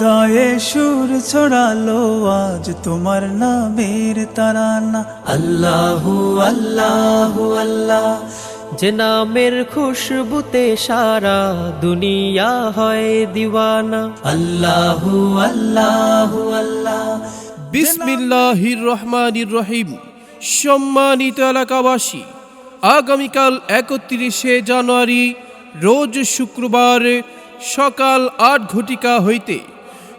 হৃদয়ে সুর ছড়ালো আজ তোমার নামের তারানা। আল্লাহু আল্লাহু, আল্লাহ। যে নামের খুশবুতে সারা দুনিয়া হয় দিওয়ানা। আল্লাহু আল্লাহু, আল্লাহ। বিসমিল্লাহির রহমানির রহিম। সম্মানিত এলাকাবাসী, আগামীকাল একত্রিশে জানুয়ারি, রোজ শুক্রবার সকাল আট ঘটিকা হইতে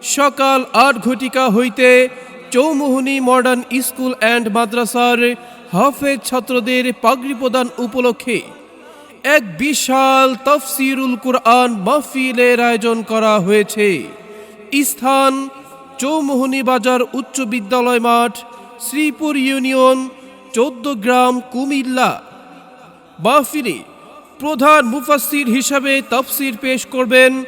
সকাল আট ঘটিকা হইতে চৌমুহনী মডার্ন স্কুল অ্যান্ড মাদ্রাসার হাফেজ ছাত্রদের পাগড়ি প্রদান উপলক্ষে এক বিশাল তফসিরুল কুরআন মাহফিলের আয়োজন করা হয়েছে। স্থান চৌমোহনী বাজার উচ্চ বিদ্যালয় মাঠ, শ্রীপুর ইউনিয়ন, চোদ্দ গ্রাম, কুমিল্লা। মাহফিলে প্রধান মুফাসির হিসাবে তফসির পেশ করবেন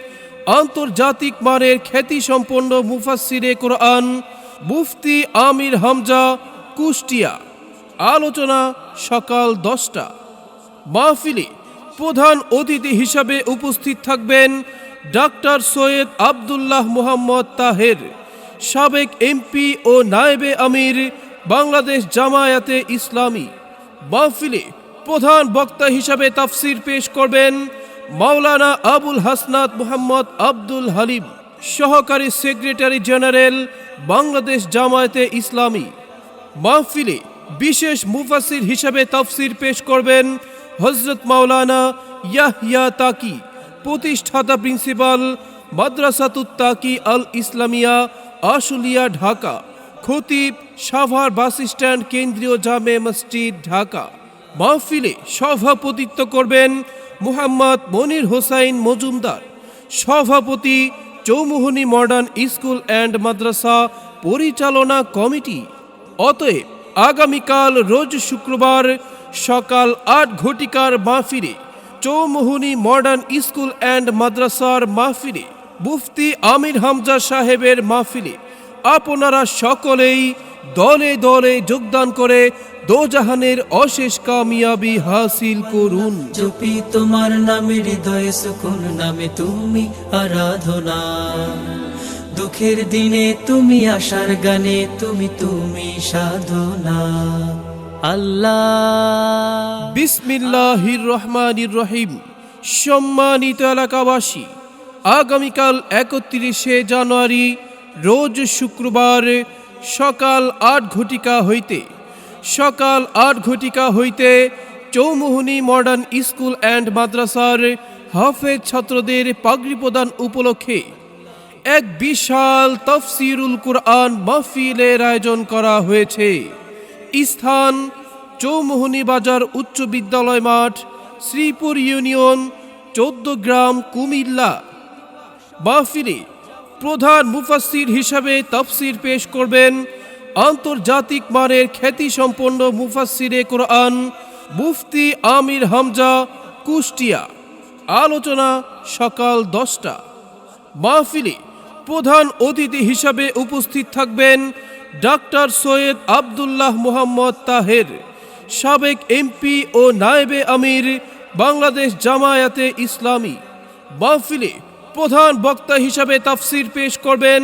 আন্তর্জাতিক মানের খ্যাতিসম্পন্ন মুফাসিরে কোরআন মুফতি আমির হামজা কুষ্টিয়া। আলোচনা সকাল দশটা। মাহফিলে প্রধান অতিথি হিসাবে উপস্থিত থাকবেন ডাক্তার সৈয়দ আবদুল্লাহ মোহাম্মদ তাহের, সাবেক এমপি ও নায়েবে আমির, বাংলাদেশ জামায়াতে ইসলামী। মাহফিলে প্রধান বক্তা হিসাবে তাফসির পেশ করবেন মাওলানা আবুল হাসনাত মোহাম্মদ আব্দুল হালিম, সহকারী সেক্রেটারি জেনারেল, বাংলাদেশ জামায়াতে ইসলামী। মাহফিলে বিশেষ মুফাসির হিসাবে তাফসির পেশ করবেন হজরত মাওলানা ইয়াহিয়া তাকি, প্রতিষ্ঠাতা প্রিন্সিপাল মাদ্রাসাতুত তাকি আল ইসলামিয়া, আশুলিয়া, ঢাকা। খতিব সাভার বাস স্ট্যান্ড, কেন্দ্রীয় জামে মসজিদ, ঢাকা। মাহফিলে সভাপতিত্ব করবেন মুহাম্মদ মনির হোসাইন মজুমদার। সভাপতি চৌমুহনী মডার্ন স্কুল অ্যান্ড মাদ্রাসা পরিচালনা কমিটি। অতএব আগামীকাল রোজ শুক্রবার সকাল আট ঘটিকার মাহফিলে চৌমুহনী মডার্ন স্কুল অ্যান্ড মাদ্রাসার মাহফিলে মুফতি আমির হামজা সাহেবের মাহফিলে আপনারা সকলেই দলে দলে যোগদান করে দোজাহানের অশেষ কামিয়াবি হাসিল করুন। জপি তোমার নামে হৃদয়ে সুকুন নামে তুমি আরাধনা। দুঃখের দিনে তুমি আশার গানে তুমি তুমি সাধনা। আল্লাহ। বিসমিল্লাহির রহমানির রহিম। সম্মানিত এলাকাবাসী আগামীকাল একত্রিশে জানুয়ারি রোজ শুক্রবার সকাল আট ঘটিকা হইতে, সকাল আট ঘটিকা হইতে চৌমুহনী মডার্ন স্কুল অ্যান্ড মাদ্রাসার হাফেজ ছাত্রদের পাগড়ি প্রদান উপলক্ষে এক বিশাল তফসিরুল কুরআন মাহফিলের আয়োজন করা হয়েছে। স্থান চৌমোহনী বাজার উচ্চ বিদ্যালয় মাঠ, শ্রীপুর ইউনিয়ন, চোদ্দ গ্রাম কুমিল্লা। মাহফিলে প্রধান মুফাসির হিসাবে তফসির পেশ করবেন আন্তর্জাতিক মানের খ্যাতিসম্পন্ন মুফাসিরে কোরআন মুফতি আমির হামজা কুষ্টিয়া। আলোচনা সকাল দশটা। মাহফিলি প্রধান অতিথি হিসাবে উপস্থিত থাকবেন ডাক্তার সৈয়দ আবদুল্লাহ মোহাম্মদ তাহের, সাবেক এমপি ও নায়েবে আমির, বাংলাদেশ জামায়াতে ইসলামী। মাহফিলে প্রধান বক্তা হিসাবে তাফসির পেশ করবেন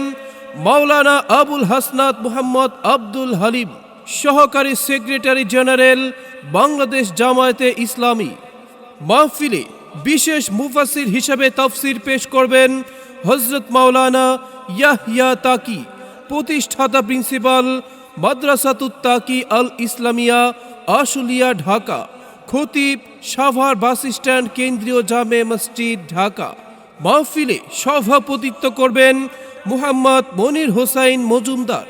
মাওলানা আবুল হাসনাত মোহাম্মদ আব্দুল হালিম, সহকারী সেক্রেটারি জেনারেল, বাংলাদেশ জামায়াতে ইসলামী। মাহফিলে বিশেষ মুফাসির হিসাবে তাফসির পেশ করবেন হজরত মাওলানা ইয়াহিয়া তাকি, প্রতিষ্ঠাতা প্রিন্সিপাল মাদ্রাসাতুত তাকি আল ইসলামিয়া, আশুলিয়া, ঢাকা। খতিব সাভার বাস স্ট্যান্ড, কেন্দ্রীয় জামে মসজিদ, ঢাকা। মাহফিলে সভাপতিত্ব করবেন মুহাম্মদ মনির হোসাইন মজুমদার।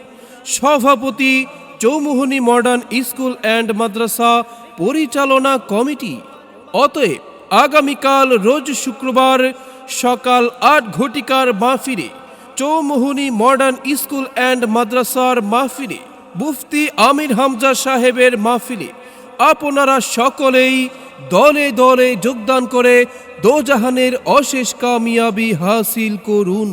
সভাপতি চৌমুহনী মডার্ন স্কুল অ্যান্ড মাদ্রাসা পরিচালনা কমিটি। অতএব আগামীকাল রোজ শুক্রবার সকাল আট ঘটিকার মাহফিলে চৌমুহনী মডার্ন স্কুল অ্যান্ড মাদ্রাসার মাহফিলে মুফতি আমির হামজা সাহেবের মাহফিলে আপনারা সকলেই দলে দলে যোগদান করে দোজাহানের অশেষ কামিয়াবি হাসিল করুন।